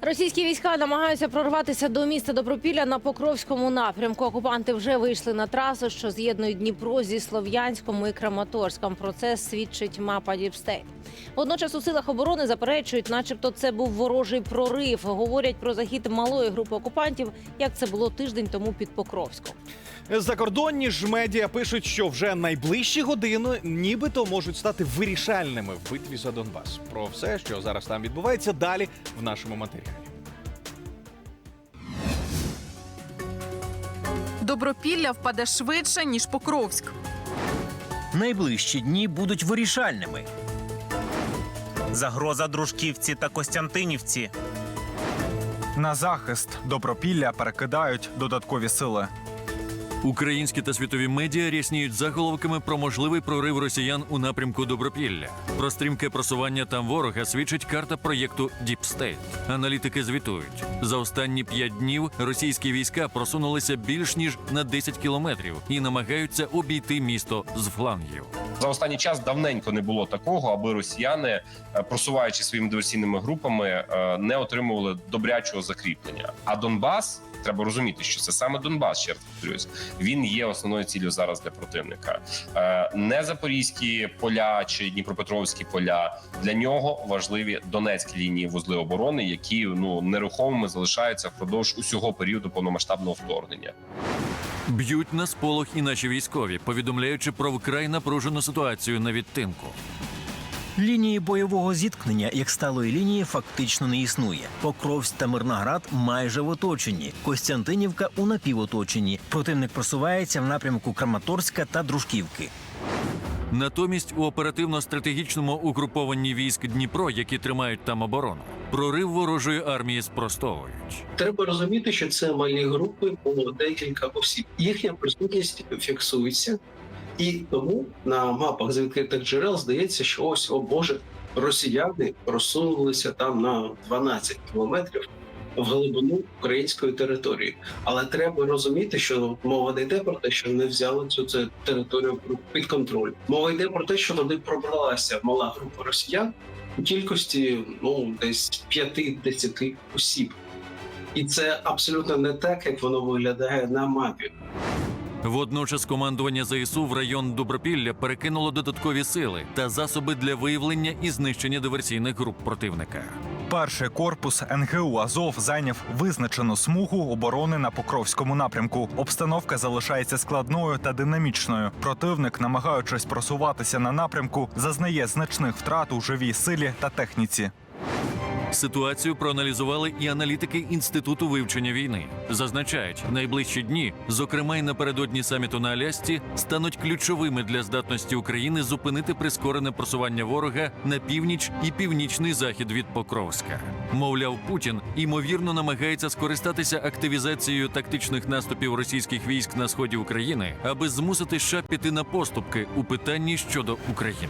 Російські війська намагаються прорватися до міста Добропілля на Покровському напрямку. Окупанти вже вийшли на трасу, що з'єднує Дніпро зі Слов'янськом і Краматорськом. Про це свідчить мапа Діпстейт. Водночас у силах оборони заперечують, начебто, це був ворожий прорив. Говорять про захід малої групи окупантів, як це було тиждень тому під Покровськом. Закордонні ж медіа пишуть, що вже найближчі години нібито можуть стати вирішальними в битві за Донбас. Про все, що зараз там відбувається, далі в нашому матеріалі. Добропілля впаде швидше, ніж Покровськ. Найближчі дні будуть вирішальними. Загроза Дружківці та Костянтинівці. На захист Добропілля перекидають додаткові сили. Українські та світові медіа рясніють заголовками про можливий прорив росіян у напрямку Добропілля. Про стрімке просування там ворога свідчить карта проєкту Deep State. Аналітики звітують, за останні п'ять днів російські війська просунулися більш ніж на 10 кілометрів і намагаються обійти місто з флангів. За останній час давненько не було такого, аби росіяни, е, просуваючи своїми диверсійними групами, е, не отримували добрячого закріплення. А Донбас треба розуміти, що це саме Донбас, ще раз він є основною ціллю зараз для противника. Е, Не запорізькі поля чи Дніпропетровські поля для нього важливі донецькі лінії вузли оборони, які ну нерухомими залишаються впродовж усього періоду повномасштабного вторгнення. Б'ють на сполох і наші військові, повідомляючи про вкрай напружену ситуацію на відтинку. Лінії бойового зіткнення як сталої лінії фактично не існує. Покровськ та Мирноград майже в оточенні. Костянтинівка у напівоточенні. Противник просувається в напрямку Краматорська та Дружківки. Натомість у оперативно-стратегічному угрупованні військ Дніпро, які тримають там оборону, прорив ворожої армії спростовують. Треба розуміти, що це малі групи, було декілька осіб. Їхня присутність фіксується, і тому на мапах з відкритих джерел здається, що ось о Боже, росіяни розсунулися там на 12 кілометрів в глибину української території. Але треба розуміти, що мова не йде про те, що не взяли цю цю територію під контроль. Мова йде про те, що туди пробралася мала група росіян у кількості ну десь 5-10 осіб. І це абсолютно не так, як воно виглядає на мапі. Водночас командування ЗСУ в район Добропілля перекинуло додаткові сили та засоби для виявлення і знищення диверсійних груп противника. Перший корпус НГУ Азов зайняв визначену смугу оборони на Покровському напрямку. Обстановка залишається складною та динамічною. Противник, намагаючись просуватися на напрямку, зазнає значних втрат у живій силі та техніці. Ситуацію проаналізували і аналітики інституту вивчення війни. Зазначають, найближчі дні, зокрема й напередодні саміту на Алясці, стануть ключовими для здатності України зупинити прискорене просування ворога на північ і північний захід від Покровська. Мовляв, Путін ймовірно намагається скористатися активізацією тактичних наступів російських військ на сході України, аби змусити США піти на поступки у питанні щодо України.